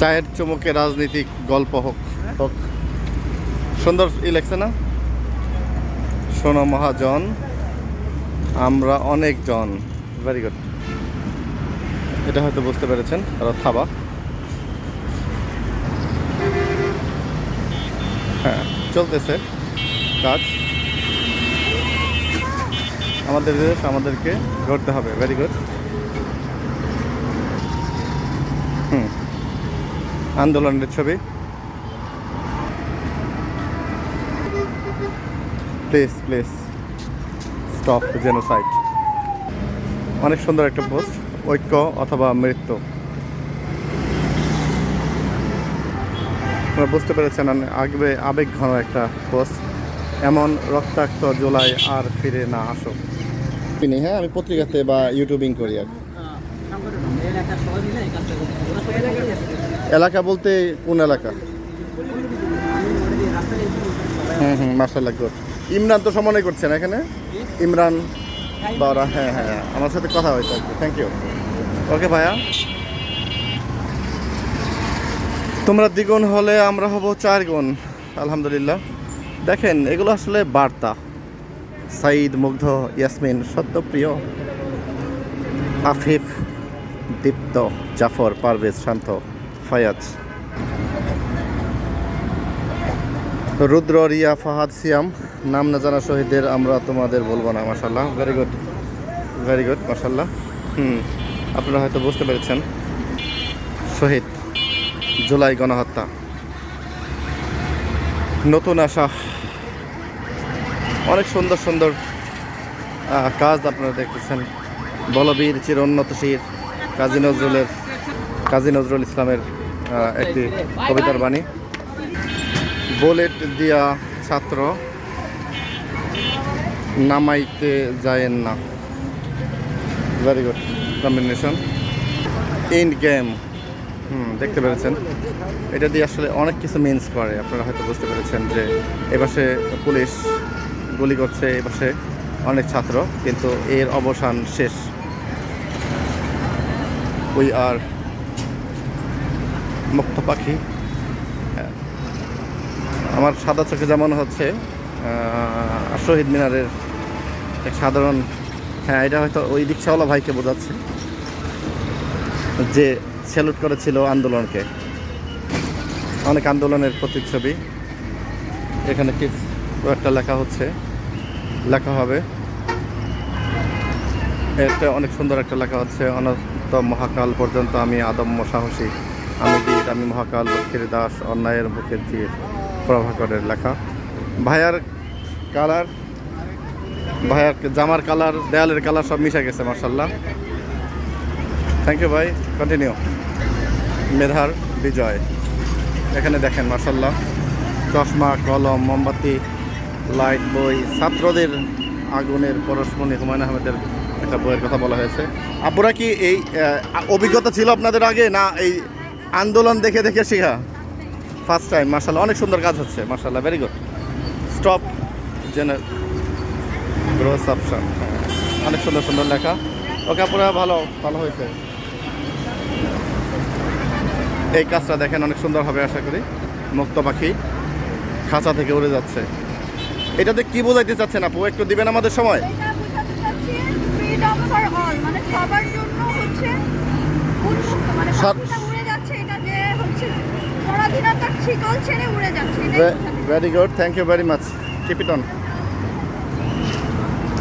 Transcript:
চায়ের চুমুকে রাজনীতিক গল্প হোক হোক। সুন্দর ই লাগছে না? শোনো মহাজন, আমরা অনেকজন। ভেরি গুড এটা হয়তো বুঝতে পেরেছেন আর থাবা। হ্যাঁ চলতেছে কাজ। আমাদের দেশ, আমাদেরকে গড়তে হবে। Very good hmm. আন্দোলনের ছবি। প্লিজ প্লিজ স্টপ জেনোসাইড অনেক সুন্দর একটা পোস্ট ঐক্য অথবা মৃত্যু। আপনারা বুঝতে পেরেছেন আগে আবেগ ঘন একটা পোস্ট এমন রক্তাক্ত জুলাই আর ফিরে না আসুক। তিনি হ্যাঁ আমি পত্রিকাতে বা ইউটিউবিং করি আর কি। এলাকা বলতে কোন এলাকা? হুম হুম মার্শাল্লাহ গুড ইমরান তো সমন্বয় করছেন এখানে? ইমরান বা হ্যাঁ হ্যাঁ আমার সাথে কথা হয়েছে আর কি থ্যাংক ইউ ওকে ভাইয়া? তোমরা দ্বিগুণ হলে আমরা হব চার গুণ আলহামদুলিল্লাহ। দেখেন, এগুলো আসলে বার্তা। সাইদ মুগ্ধ, ইয়াসমিন সত্যপ্রিয় আফিফ দীপ্ত, জাফর, পারভেজ, শান্ত। ফায়াজ। রুদ্র, রিয়া, ফাহাদ, সিয়াম, নাম না জানা শহীদদের আমরা তোমাদের বলব না মাসাল্লাহ ভেরি গুড ভেরি গুড মাসাল্লাহ হুম, আপনারা হয়তো বুঝতে পেরেছেন। শহীদ, জুলাই গণহত্যা। নতুন আশা। অনেক সুন্দর সুন্দর কাজ আপনারা দেখতেছেন। বলবীর চিরোন্নতশীর কাজী নজরুলের, কাজী নজরুল ইসলামের একটি কবিতার বাণী। বুলেট দিয়া ছাত্র নামাইতে যায়েন না। Very good combination and game hmm দেখতে পেরেছেন। এটা দিয়ে আসলে অনেক কিছু মিন্স করে। আপনারা হয়তো বুঝতে পেরেছেন যে এপাশে পুলিশ গুলি করছে এপাশে অনেক ছাত্র কিন্তু এর অবসান শেষ। উই আর মুক্ত পাখি। আমার সাদা চোখে যেমন হচ্ছে শহীদ মিনারের এক সাধারণ হ্যাঁ এটা হয়তো ওই রিক্সাওয়ালা ভাইকে বোঝাচ্ছে, যে স্যালুট করেছিল আন্দোলনকে। অনেক আন্দোলনের প্রতিচ্ছবি। এখানে কি একটা লেখা হচ্ছে, লেখা হবে। এটা অনেক সুন্দর একটা লেখা হচ্ছে, অনন্ত মহাকাল পর্যন্ত আমি আদম্য সাহসী। আমি বীর আমি মহাকাল লক্ষ্মীর দাস, অন্যায়ের বুকে দিয়ে প্রভাকরের লেখা। ভাইয়ার কালার, ভাইয়ার জামার কালার, দেয়ালের কালার সব মিশে গেছে মার্শাল্লাহ থ্যাংক ইউ ভাই। কন্টিনিউ মেধার বিজয়। এখানে দেখেন মার্শাল্লাহ চশমা, কলম, মোমবাতি, লাইট বই, ছাত্রদের আগুনের পরশমণি হুমায়ুন আহমেদের একটা বইয়ের কথা বলা হয়েছে। আপুরা কি এই অভিজ্ঞতা ছিল আপনাদের আগে, না এই আন্দোলন দেখে দেখে শেখা। ফার্স্ট টাইম মার্শাল্লাহ অনেক সুন্দর কাজ হচ্ছে মার্শাল্লাহ ভেরি গুড স্টপ জেনে গ্রোস অপশন অনেক সুন্দর সুন্দর লেখা। ওকে আপুরা ভালো ভালো হয়েছে। এই কাজটা দেখেন অনেক সুন্দর হবে আশা করি। মুক্ত পাখি খাঁচা থেকে উড়ে যাচ্ছে। এটা এটাতে কি বোঝাইতে চাচ্ছেন আপু? একটু দিবেন আমাদের সময়? মানে সবার জন্য হচ্ছে উন্মুক্ত, মানে সব- পাখিটা উড়ে যাচ্ছে, এটা যে হচ্ছে পরাধীনতার শিকল ছেড়ে উড়ে যাচ্ছে, very good thank you very much keep it on